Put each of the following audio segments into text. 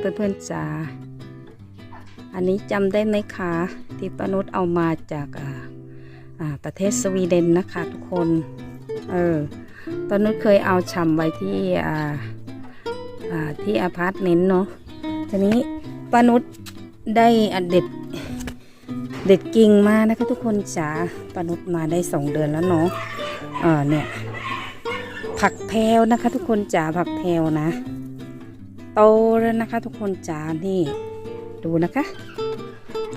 เพื่อนๆจ๋า อันนี้จำได้ไหมคะที่ปนุษย์เอามาจากอ่าประเทศสวีเดนนะคะทุกคน เออปนุษเคยเอาชำไว้ที่อ่าอ่าที่อพาร์ตเมนต์เนาะ ทีนี้ปนุษย์ได้อะเด็ดเด็ดกิ่งมานะคะทุกคนจ๋าปนุษย์มาได้สองเดือนแล้วเนาะ เออเนี่ยผักแพรวนะคะทุกคนจ๋าผักแพรวนะ โตแล้วนะคะทุกคนจ๋านี่ดูนะคะ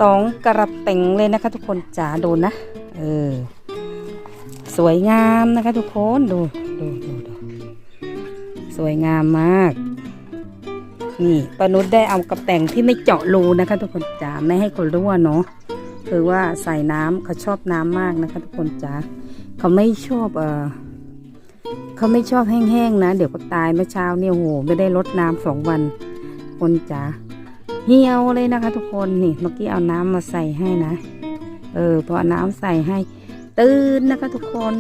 ตองกระเต็งเลยนะคะ ทุกคนจ๋าดูนะเออสวยงามนะคะ ทุกคนดูดูดูดูสวยงามมาก นี่ปนุษได้เอากระแตงที่ไม่เจาะรูนะคะ ทุกคนจ๋าไม่ให้คนรั่วเนาะคือว่าใส่น้ำเขาชอบน้ำมากนะคะ ทุกคนจ๋าเขาไม่ชอบเออ เขาไม่ชอบแห้งๆนะ เดี๋ยวก็ตายเมื่อเช้าเนี่ยโหไม่ได้รดน้ำสองวัน คนจ๋าเหี่ยวเลยนะคะ ทุกคนนี่เมื่อกี้เอาน้ำมาใส่ให้นะ เออพอน้ำใส่ให้ ตื่นนะคะ ทุกคน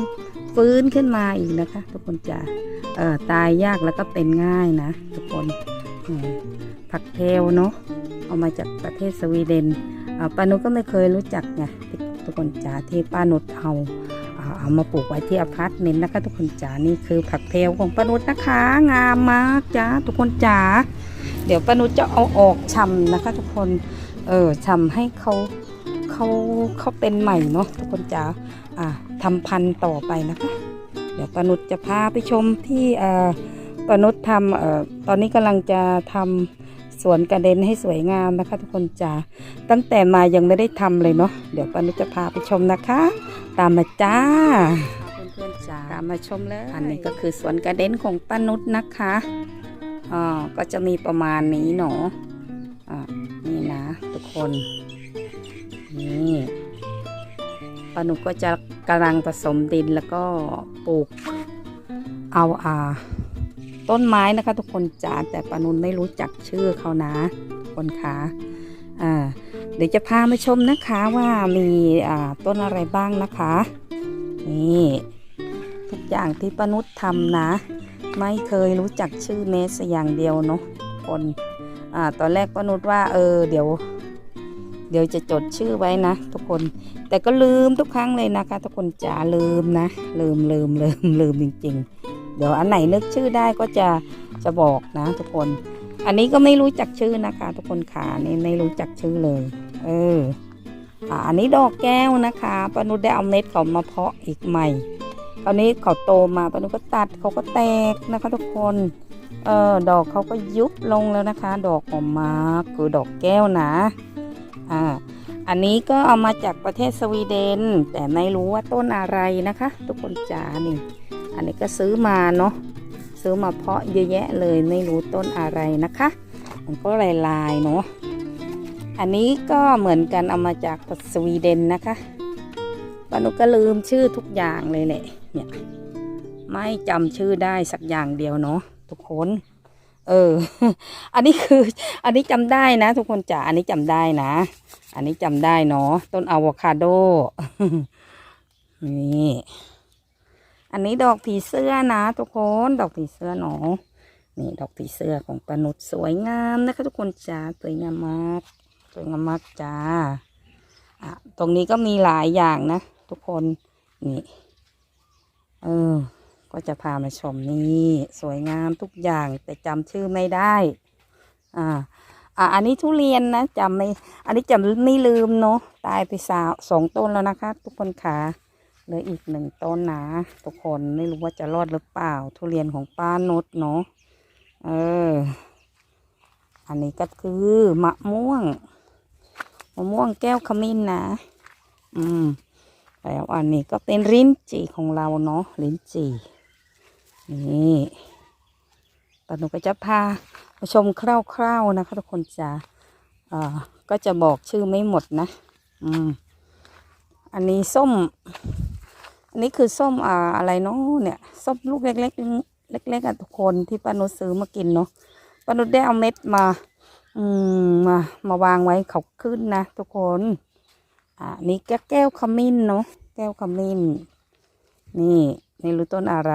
ฟื้นขึ้นมาอีกนะคะ ทุกคนจ๋าเออตายยากแล้วก็เป็นง่ายนะ ทุกคนผักเพลเนาะเอามาจากประเทศสวีเดนอ่าป้านุชก็ไม่เคยรู้จักไงทุกคนจ๋าที่ป้านุชเอา เอาเอามาปลูกไว้ที่อพาร์ตเมนต์นะคะ ทุกคนจ๋านี่คือผักเพลของปนุชนะคะ งามมากจ้าทุกคนจ๋าเดี๋ยวปนุชจะเอาออกชำนะคะ ทุกคนเออชำให้เขาเขาเขาเป็นใหม่เนาะทุกคนจ๋าอ่าทำพันธุ์ต่อไปนะคะ เดี๋ยวปนุชจะพาไปชมที่เอ่อปนุชทำเอ่อตอนนี้กำลังจะทำสวนกระเด็นให้สวยงามนะคะ ทุกคนจ๋าตั้งแต่มายังไม่ได้ทำเลยเนาะเดี๋ยวปานุชจะพาไปชมนะคะ ตามมาจ้าเพื่อนๆจ้าตามมาชมเลยอันนี้ก็คือสวนกระเด็นของป้านุชนะคะอ่าก็จะมีประมาณนี้เนาะอ่านี่นะทุกคนนี่ป้านุชก็จะกำลังผสมดินแล้วก็ปลูกเอาอ่าต้นไม้นะคะ ทุกคนจ้าแต่ป้านุชไม่รู้จักชื่อเขานะทุกคนคะอ่า เดี๋ยวจะพามาชมนะคะว่ามีต้นอะไรบ้างนะคะ นี่ทุกอย่างที่ป้านุชทำนะ ไม่เคยรู้จักชื่อเมสอย่างเดียวเนาะคนอตอนแรกป้านุชว่าเออเดี๋ยว เดี๋ยวจะจดชื่อไว้นะ ทุกคน แต่ก็ลืมทุกครั้งเลยนะคะ ทุกคนจ๋าลืมนะ ลืมลืมลืมลืมจริง ๆ เดี๋ยวอันไหนนึกชื่อได้ก็จะจะบอกนะ ทุกคน อันนี้ก็ไม่รู้จักชื่อนะคะ ทุกคนขานี่ไม่รู้จักชื่อเลย เอออันนี้ดอกแก้วนะคะปนุได้เอาเม็ดเขามาเพาะอีกใหม่คราวนี้เขาโตมาปนุก็ตัดเขาก็แตกนะคะ ทุกคนเออดอกเขาก็ยุบลงแล้วนะคะ ดอกออกมาคือดอกแก้วนะอ่าอันนี้ก็เอามาจากประเทศสวีเดน แต่ไม่รู้ว่าต้นอะไรนะคะ ทุกคนจ๋านี่ อันนี้ก็ซื้อมาเนาะ ซื้อมาเพาะเยอะแยะเลยไม่รู้ต้นอะไรนะคะ มันก็ลายๆเนาะอันนี้ก็เหมือนกันเอามาจากสวีเดนนะคะปานุก็ลืมชื่อทุกอย่างเลยแหละเนี่ยไม่จำชื่อได้สักอย่างเดียวเนาะทุกคน เออ อันนี้คือ อันนี้จำได้นะ ทุกคนจ๋าอันนี้จำได้นะ อันนี้จำได้เนาะต้นอะโวคาโดนี่ อันนี้ดอกผีเสื้อนะทุกคนดอกผีเสื้อเนาะนี่ดอกผีเสื้อของปานุษสวยงามนะคะทุกคนจ้าสวยงามมากสวยงามมากจ้าอะตรงนี้ก็มีหลายอย่างนะทุกคนนี่เออก็จะพามาชมนี่สวยงามทุกอย่างแต่จำชื่อไม่ได้อ่าอะอันนี้ทุเรียนนะจำไม่ อันนี้จำไม่ลืมเนาะตายไปสาวสองต้นแล้วนะคะ ทุกคนขา เหลืออีกหนึ่งต้นนะทุกคนไม่รู้ว่าจะรอดหรือเปล่า ทุเรียนของป้านุชเนาะเออ อันนี้ก็คือมะม่วงมะม่วงแก้วขมิ้นนะ อืมแล้วอันนี้ก็เป็นลิ้นจี่ของเราเนาะลิ้นจี่นี่ตอนหนูก็จะพาชมคร่าวๆนะคะทุกคนจะอ่าก็จะบอกชื่อไม่หมดนะ อืม อันนี้ส้ม นนี้คือส้มอ่าอะไรเนาะเนี่ยส้มลูกเล็กๆเล็กๆอะทุกคนที่ป้านุชซื้อมากินเนาะป้านุชได้เอาเม็ดมา อืมมามาวางไว้เขาขึ้นนะทุกคน อ่านี่ก็แก้วขมิ้นเนาะแก้วขมิ้น นี่ไม่รู้ต้นอะไร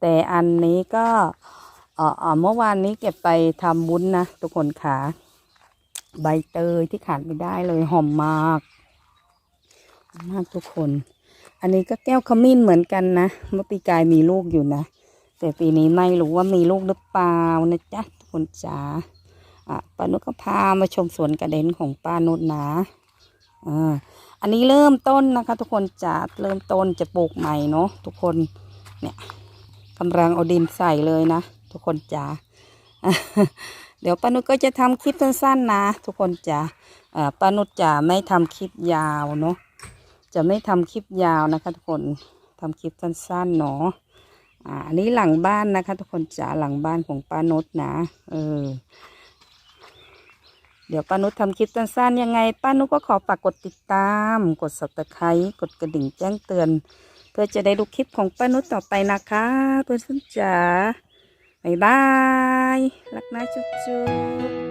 แต่อันนี้ก็อ๋ออ๋อเมื่อวานนี้เก็บไปทำบุญนะทุกคนขาใบเตยที่ขาดไม่ได้เลยหอมมาก มากทุกคน อันนี้ก็แก้วขมิ้นเหมือนกันนะเมื่อปีกายมีลูกอยู่นะ แต่ปีนี้ไม่รู้ว่ามีลูกหรือเปล่านะจ๊ะทุกคนจ๋าอะป้านุชก็พามาชมสวนกระเด็นของป้านุชนะอ่าอันนี้เริ่มต้นนะคะ ทุกคนจ๋าเริ่มต้นจะปลูกใหม่เนาะทุกคนเนี่ยกำลังเอาดินใส่เลยนะ ทุกคนจ๋าเดี๋ยวป้านุชก็จะทำคลิปสั้นๆนะ ทุกคนจ๋าอ่าป้านุชจะไม่ทำคลิปยาวเนาะ จะไม่ทำคลิปยาวนะคะทุกคนทำคลิปสั้นๆเนาะอ่าอันนี้หลังบ้านนะคะ ทุกคนจ๋าหลังบ้านของป้านุชนะ เออ เดี๋ยวป้านุชทำคลิปสั้นๆยังไง ป้านุชก็ขอฝากกดติดตาม กด subscribe กดกระดิ่งแจ้งเตือน เพื่อจะได้ดูคลิปของป้านุชต่อไปนะคะเพื่อนๆจ๋าบ๊ายบายรักนะจุ๊บ